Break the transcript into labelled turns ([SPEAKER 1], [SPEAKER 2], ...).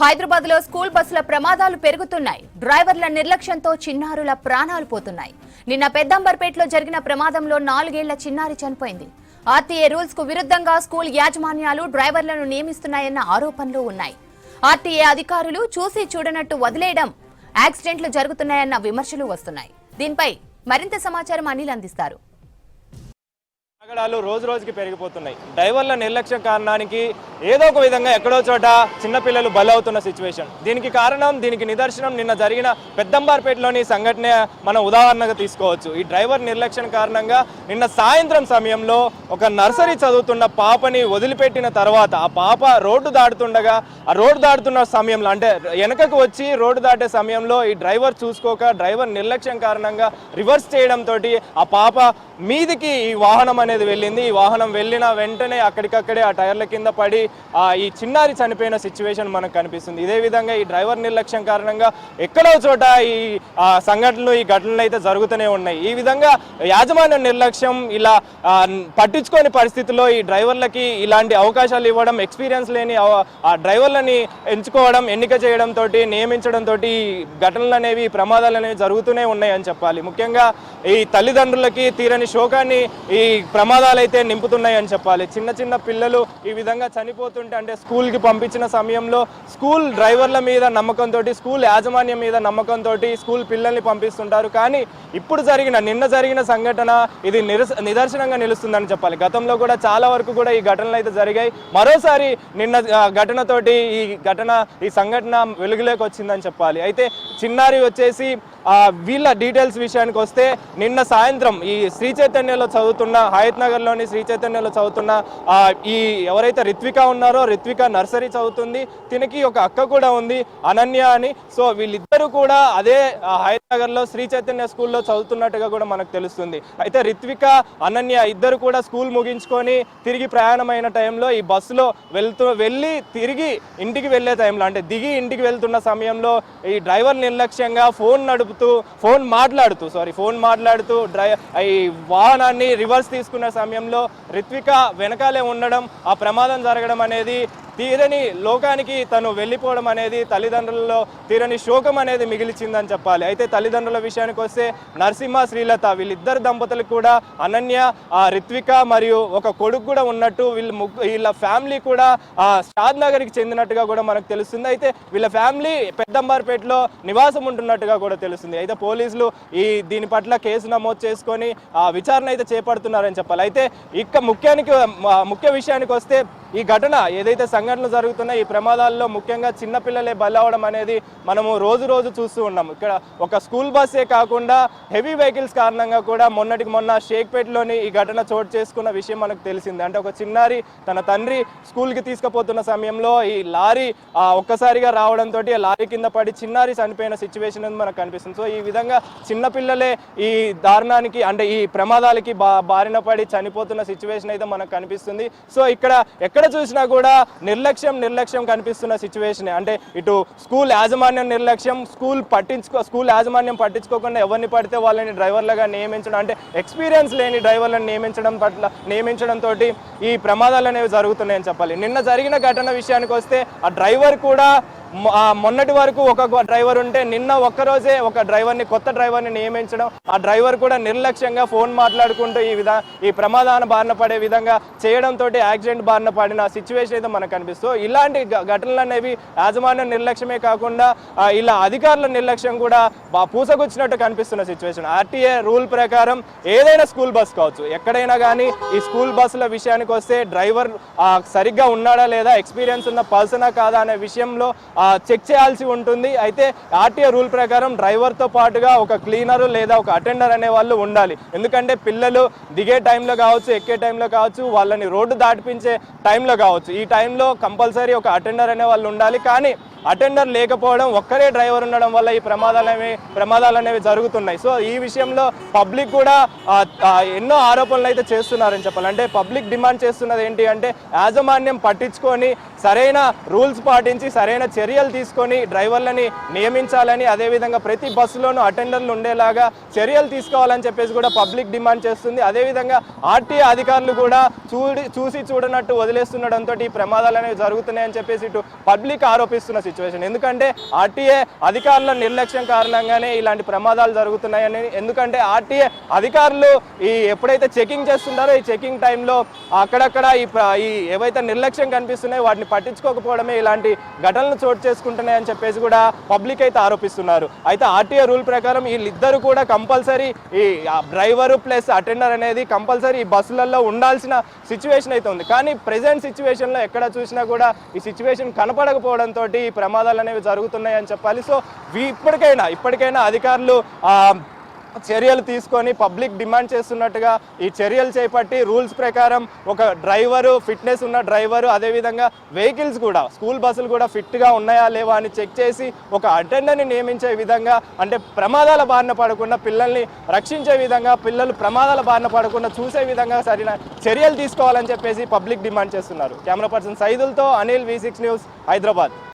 [SPEAKER 1] హైదరాబాద్లో స్కూల్ బస్సుల ప్రమాదాలు పెరుగుతున్నాయి. డ్రైవర్ల నిర్లక్ష్యంతో చిన్నారుల ప్రాణాలు పోతున్నాయి. నిన్న పెద్దంబర్పేటలో జరిగిన ప్రమాదంలో నాలుగేళ్ళ చిన్నారి చనిపోయింది. ఆర్టీఏ రూల్స్కు విరుద్ధంగా స్కూల్ యాజమాన్యాలు డ్రైవర్లను నియమిస్తున్నాయన్న ఆరోపణలు ఉన్నాయి. ఆర్టీఏ అధికారులు చూసి చూడనట్టు వదిలేయడం యాక్సిడెంట్లు జరుగుతున్నాయన్న విమర్శలు వస్తున్నాయి. దీనిపై మరింత సమాచారం అనిల్ అందిస్తారు.
[SPEAKER 2] ఆగడాలు రోజు రోజుకి పెరిగిపోతున్నాయి. డ్రైవర్ల నిర్లక్ష్యం కారణానికి ఏదో ఒక విధంగా ఎక్కడో చోట చిన్నపిల్లలు బలవుతున్న సిచ్యువేషన్ దీనికి కారణం దీనికి నిదర్శనం నిన్న జరిగిన పెద్దంబార్పేటలోని సంఘటన మనం ఉదాహరణగా తీసుకోవచ్చు. ఈ డ్రైవర్ నిర్లక్ష్యం కారణంగా నిన్న సాయంత్రం సమయంలో ఒక నర్సరీ చదువుతున్న పాపని వదిలిపెట్టిన తర్వాత ఆ పాప రోడ్డు దాటుతుండగా ఆ రోడ్డు దాటుతున్న సమయంలో అంటే వెనకకు వచ్చి రోడ్డు దాటే సమయంలో ఈ డ్రైవర్ చూసుకోక డ్రైవర్ నిర్లక్ష్యం కారణంగా రివర్స్ చేయడంతో ఆ పాప మీదికి ఈ వాహనం అనేది వెళ్ళింది. ఈ వాహనం వెళ్ళిన వెంటనే అక్కడికక్కడే ఆ టైర్ల కింద పడి ఈ చిన్నారి చనిపోయిన సిచ్యువేషన్ మనకు కనిపిస్తుంది. ఇదే విధంగా ఈ డ్రైవర్ నిర్లక్ష్యం కారణంగా ఎక్కడో చోట ఈ సంఘటనలు ఈ ఘటనలు అయితే జరుగుతూనే ఉన్నాయి. ఈ విధంగా యాజమాన్య నిర్లక్ష్యం ఇలా పట్టించుకోని పరిస్థితుల్లో ఈ డ్రైవర్లకి ఇలాంటి అవకాశాలు ఇవ్వడం ఎక్స్పీరియన్స్ లేని ఆ డ్రైవర్లని ఎంచుకోవడం ఎన్నిక చేయడం తోటి నియమించడం తోటి ఈ ఘటనలు అనేవి ప్రమాదాలు అనేవి జరుగుతూనే ఉన్నాయి అని చెప్పాలి. ముఖ్యంగా ఈ తల్లిదండ్రులకి తీరని శోకాన్ని ఈ ప్రమాదాలు అయితే నింపుతున్నాయని చెప్పాలి. చిన్న చిన్న పిల్లలు ఈ విధంగా చనిపోతుంటే అంటే స్కూల్కి పంపించిన సమయంలో స్కూల్ డ్రైవర్ల మీద నమ్మకంతో స్కూల్ యాజమాన్యం మీద నమ్మకంతో స్కూల్ పిల్లల్ని పంపిస్తుంటారు. కానీ ఇప్పుడు జరిగిన నిన్న జరిగిన సంఘటన ఇది నిరస నిదర్శనంగా నిలుస్తుందని చెప్పాలి. గతంలో కూడా చాలా వరకు కూడా ఈ ఘటనలు అయితే జరిగాయి. మరోసారి నిన్న ఘటనతోటి ఈ ఘటన ఈ సంఘటన వెలుగులోకి వచ్చిందని చెప్పాలి. అయితే చిన్నారి వచ్చేసి వీళ్ళ డీటెయిల్స్ విషయానికి వస్తే నిన్న సాయంత్రం ఈ శ్రీ చైతన్యలో చదువుతున్న హయత్ నగర్లోని శ్రీ చైతన్యలో చదువుతున్న ఈ ఎవరైతే రిత్విక ఉన్నారో రిత్విక నర్సరీ చదువుతుంది తినకి ఒక అక్క కూడా ఉంది అనన్య అని. సో వీళ్ళిద్దరూ కూడా అదే హయత్ నగర్లో శ్రీ చైతన్య స్కూల్లో చదువుతున్నట్టుగా కూడా మనకు తెలుస్తుంది. అయితే రిత్విక అనన్య ఇద్దరు కూడా స్కూల్ ముగించుకొని తిరిగి ప్రయాణమైన టైంలో ఈ బస్సులో వెళ్తూ వెళ్ళి తిరిగి ఇంటికి వెళ్ళే టైంలో అంటే దిగి ఇంటికి వెళ్తున్న సమయంలో ఈ డ్రైవర్ నిర్లక్ష్యంగా ఫోన్ నడుపు నడుపుతూ ఫోన్ మాట్లాడుతూ సారీ ఫోన్ మాట్లాడుతూ డ్రై ఈ వాహనాన్ని రివర్స్ తీసుకున్న సమయంలో రిత్విక వెనకాలే ఉండడం ఆ ప్రమాదం జరగడం అనేది తీరని లోకానికి తను వెళ్ళిపోవడం అనేది తల్లిదండ్రులలో తీరని శోకం అనేది మిగిలిచిందని చెప్పాలి. అయితే తల్లిదండ్రుల విషయానికి వస్తే నరసింహ శ్రీలత వీళ్ళిద్దరు దంపతులకు కూడా అనన్య ఆ రిత్విక మరియు ఒక కొడుకు కూడా ఉన్నట్టు వీళ్ళ ముగ్గు వీళ్ళ ఫ్యామిలీ కూడా ఆ షాద్ నగర్కి చెందినట్టుగా కూడా మనకు తెలుస్తుంది. అయితే వీళ్ళ ఫ్యామిలీ పెద్దంబార్పేటలో నివాసం ఉంటున్నట్టుగా కూడా తెలుస్తుంది. అయితే పోలీసులు ఈ దీని పట్ల కేసు నమోదు చేసుకొని ఆ విచారణ అయితే చేపడుతున్నారని చెప్పాలి. అయితే ఇక ముఖ్యానికి ముఖ్య విషయానికి వస్తే ఈ ఘటన ఏదైతే సంఘటనలు జరుగుతున్నాయి ఈ ప్రమాదాల్లో ముఖ్యంగా చిన్నపిల్లలే బలవడం అనేది మనము రోజు రోజు చూస్తూ ఉన్నాం. ఇక్కడ ఒక స్కూల్ బస్సే కాకుండా హెవీ వెహికల్స్ కారణంగా కూడా మొన్నటికి మొన్న షేక్పేటలోని ఈ ఘటన చోటు చేసుకున్న విషయం మనకు తెలిసింది. అంటే ఒక చిన్నారి తన తండ్రి స్కూల్కి తీసుకుపోతున్న సమయంలో ఈ లారీ ఆ, ఒక్కసారిగా రావడంతో లారీ కింద పడి చిన్నారి చనిపోయిన సిచ్యువేషన్ అనేది మనకు కనిపిస్తుంది. సో ఈ విధంగా చిన్నపిల్లలే ఈ దారుణానికి అంటే ఈ ప్రమాదాలకి బా బారిన పడి చనిపోతున్న సిచ్యువేషన్ అయితే మనకు కనిపిస్తుంది. సో ఇక్కడ ఎక్కడ చూసినా కూడా నిర్లక్ష్యం నిర్లక్ష్యం కనిపిస్తున్న సిచ్యువేషన్ అంటే ఇటు స్కూల్ యాజమాన్యం నిర్లక్ష్యం స్కూల్ పట్టించుకో స్కూల్ యాజమాన్యం పట్టించుకోకుండా ఎవరిని పడితే వాళ్ళని డ్రైవర్లుగా నియమించడం అంటే ఎక్స్పీరియన్స్ లేని డ్రైవర్లను నియమించడం పట్ల నియమించడం తోటి ఈ ప్రమాదాలు అనేవి జరుగుతున్నాయని చెప్పాలి. నిన్న జరిగిన ఘటన విషయానికి వస్తే ఆ డ్రైవర్ కూడా మొన్నటి వరకు ఒక డ్రైవర్ ఉంటే నిన్న ఒక్కరోజే ఒక డ్రైవర్ని కొత్త డ్రైవర్ని నియమించడం ఆ డ్రైవర్ కూడా నిర్లక్ష్యంగా ఫోన్ మాట్లాడుకుంటూ ఈ విధా ఈ ప్రమాదాన బారిన పడే విధంగా చేయడంతో యాక్సిడెంట్ బారిన పడిన సిచ్యువేషన్ అయితే మనకు కనిపిస్తుంది ఇలాంటి ఘటనలు అనేవి యాజమాన్యం నిర్లక్ష్యమే కాకుండా ఇలా అధికారుల నిర్లక్ష్యం కూడా పూసకొచ్చినట్టు కనిపిస్తున్న సిచ్యువేషన్ ఆర్టీఏ రూల్ ప్రకారం ఏదైనా స్కూల్ బస్ కావచ్చు ఎక్కడైనా కానీ ఈ స్కూల్ బస్సుల విషయానికి వస్తే డ్రైవర్ సరిగ్గా ఉన్నాడా లేదా ఎక్స్పీరియన్స్ ఉన్న పర్సనా కాదా అనే విషయంలో చెక్ చేయాల్సి ఉంటుంది. అయితే ఆర్టీఏ రూల్ ప్రకారం డ్రైవర్ డ్రైవర్తో పాటుగా ఒక క్లీనరు లేదా ఒక అటెండర్ అనే వాళ్ళు ఉండాలి. ఎందుకంటే పిల్లలు దిగే టైంలో కావచ్చు ఎక్కే టైంలో కావచ్చు వాళ్ళని రోడ్డు దాటిపించే టైంలో కావచ్చు. ఈ టైంలో కంపల్సరీ ఒక అటెండర్ అనే వాళ్ళు ఉండాలి. కానీ అటెండర్ లేకపోవడం ఒక్కరే డ్రైవర్ ఉండడం వల్ల ఈ ప్రమాదాలు అనేవి ప్రమాదాలు అనేవి జరుగుతున్నాయి. సో ఈ విషయంలో పబ్లిక్ కూడా ఎన్నో ఆరోపణలు అయితే చేస్తున్నారని చెప్పాలి. అంటే పబ్లిక్ డిమాండ్ చేస్తున్నది ఏంటి అంటే యాజమాన్యం పట్టించుకొని సరైన రూల్స్ పాటించి సరైన చర్యలు తీసుకొని డ్రైవర్లని నియమించాలని అదేవిధంగా ప్రతి బస్సులోనూ అటెండర్లు ఉండేలాగా చర్యలు తీసుకోవాలని చెప్పేసి కూడా పబ్లిక్ డిమాండ్ చేస్తుంది. అదేవిధంగా ఆర్టీఏ అధికారులు కూడా చూడి చూసి చూడనట్టు వదిలేస్తుండడంతో ఈ ప్రమాదాలు అనేవి జరుగుతున్నాయని చెప్పేసి ఇటు పబ్లిక్ ఆరోపిస్తున్న సిచ్యువేషన్ ఎందుకంటే ఆర్టీఏ అధికారుల నిర్లక్ష్యం కారణంగానే ఇలాంటి ప్రమాదాలు జరుగుతున్నాయని ఎందుకంటే ఆర్టీఏ అధికారులు ఈ ఎప్పుడైతే చెకింగ్ చేస్తుంటారో ఈ చెకింగ్ టైంలో అక్కడక్కడ ఈ ఈ ఏవైతే నిర్లక్ష్యం కనిపిస్తున్నాయో వాటిని పట్టించుకోకపోవడమే ఇలాంటి ఘటనలు చోటు చేసుకుంటున్నాయని చెప్పేసి కూడా పబ్లిక్ అయితే ఆరోపిస్తున్నారు. అయితే ఆర్టీఏ రూల్ ప్రకారం వీళ్ళిద్దరు కూడా కంపల్సరీ ఈ డ్రైవరు ప్లస్ అటెండర్ అనేది కంపల్సరీ ఈ బస్సులలో ఉండాల్సిన సిచ్యువేషన్ అయితే ఉంది. కానీ ప్రెసెంట్ సిచ్యువేషన్లో ఎక్కడ చూసినా కూడా ఈ సిచ్యువేషన్ కనపడకపోవడంతో ఈ ప్రమాదాలు అనేవి జరుగుతున్నాయని చెప్పాలి. సో ఇప్పటికైనా ఇప్పటికైనా అధికారులు చర్యలు తీసుకొని పబ్లిక్ డిమాండ్ చేస్తున్నట్టుగా ఈ చర్యలు చేపట్టి రూల్స్ ప్రకారం ఒక డ్రైవరు ఫిట్నెస్ ఉన్న డ్రైవరు అదేవిధంగా వెహికల్స్ కూడా స్కూల్ బస్సులు కూడా ఫిట్గా ఉన్నాయా లేవా అని చెక్ చేసి ఒక అటెండర్ని నియమించే విధంగా అంటే ప్రమాదాల బారిన పడకుండా పిల్లల్ని రక్షించే విధంగా పిల్లలు ప్రమాదాల బారిన పడకుండా చూసే విధంగా సరైన చర్యలు తీసుకోవాలని చెప్పేసి పబ్లిక్ డిమాండ్ చేస్తున్నారు. Camera person సైదులతో Anil V six news Hyderabad.